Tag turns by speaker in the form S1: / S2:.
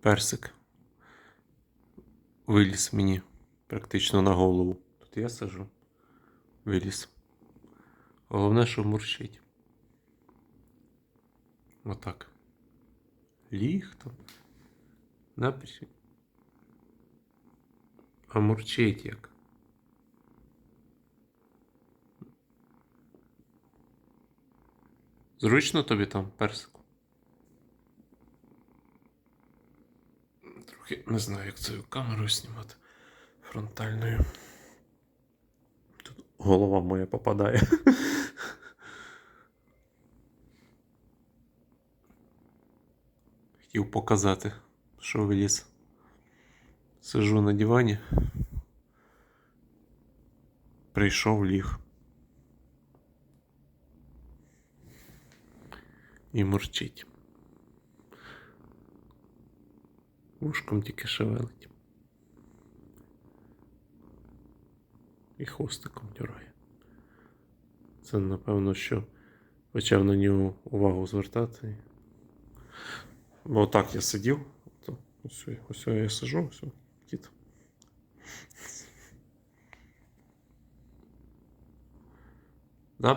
S1: персик виліз мені практично на голову. Тут я сижу. Виліз. Головне, що мурчить. Отак. Ліг там. Напрямки. А мурчить як. Зручно тобі там, персику? Трохи не знаю, як цю камеру знімати фронтальною. Тут голова моя попадає. Хотів показати, що виліз. Сижу на дивані. Прийшов ліг. І мурчить. Вушком тільки шевелить. І хвостиком дюрає. Це напевно, що почав на нього увагу звертати. Бо так я сидів. Ось, ось я сижу, ось кіт. Да?